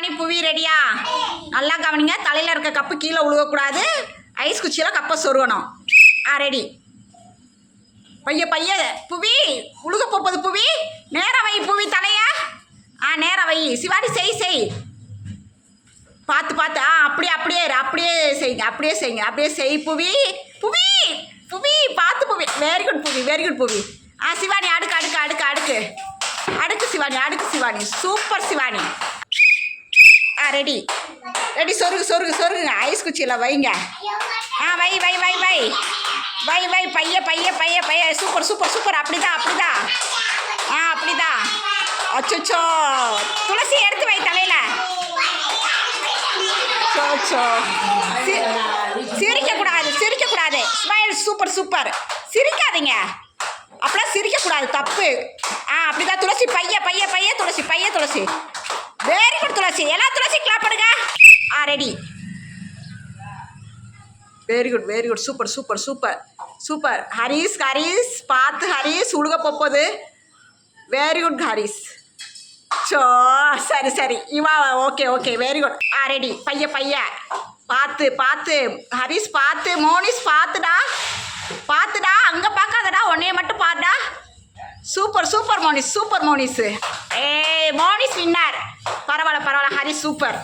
ராணி புவி ரெடியா? நல்லா கவனிங்க. தலையில் இருக்க கப்பு கீழே உழுகக்கூடாது. ஐஸ் குச்சியில் கப்பை சொருகணும். ஆ ரெடி பைய பைய புவி. உழுக போப்பது புவி. நேர வை புவி தலைய. ஆ நேர வை. சிவாடி செய் செய். பார்த்து பார்த்து. ஆ அப்படியே அப்படியே அப்படியே செய்யுங்க அப்படியே செய்யுங்க. அப்படியே செய் புவி. புவி புவி. பார்த்து Bhuvi. Very good Bhuvi. Very good Bhuvi. ஆ சிவானி அடுக்கு அடுக்கு அடுக்கு அடுக்கு. அடுக்கு சிவானி அடுக்கு சிவானி. சூப்பர் சிவானி. ஆ ரெடி ரெடி சொருகு சொருகு சொருகுங்க. ஐஸ் குச்சியில் வைங்க. ஆ வை வை வை வை. வை வை பைய பைய பைய பைய. Super super super. அப்படிதான் அப்படிதான். ஆ அப்படிதான். அச்சோ துளசி எடுத்து வை தலையில். சோ சிரிக்கக்கூடாது சிரிக்கக்கூடாது. Smile super super. சிரிக்காதீங்க. அப்படிலாம் சிரிக்கக்கூடாது தப்பு. ஆ அப்படிதான். துளசி பைய பைய பைய துளசி பைய துளசி. வெரி குட் துளசி. எல்லா துளசி கிளாப் பண்ணுங்க. ஆ ready very good very good super super super super Haris Haris பார்த்து ஹரிஸ் உழுக போப்போது. வெரி குட் ஹரிஸ் சோ சரி சரி. இவா ஓகே ஓகே வெரி குட் ஆ ரெடி பைய பைய. பார்த்து பார்த்து. ஹரிஸ் பார்த்து. மோனிஸ் பார்த்துடா. பார்த்துடா. அங்கே பார்க்காதடா. உன்னைய மட்டும் பாருடா. Super super Monis super Monis ஏ மோனிஸ் வின்னர் பரவாயில்ல பரவாயில்ல ஹரிஸ் சூப்பர்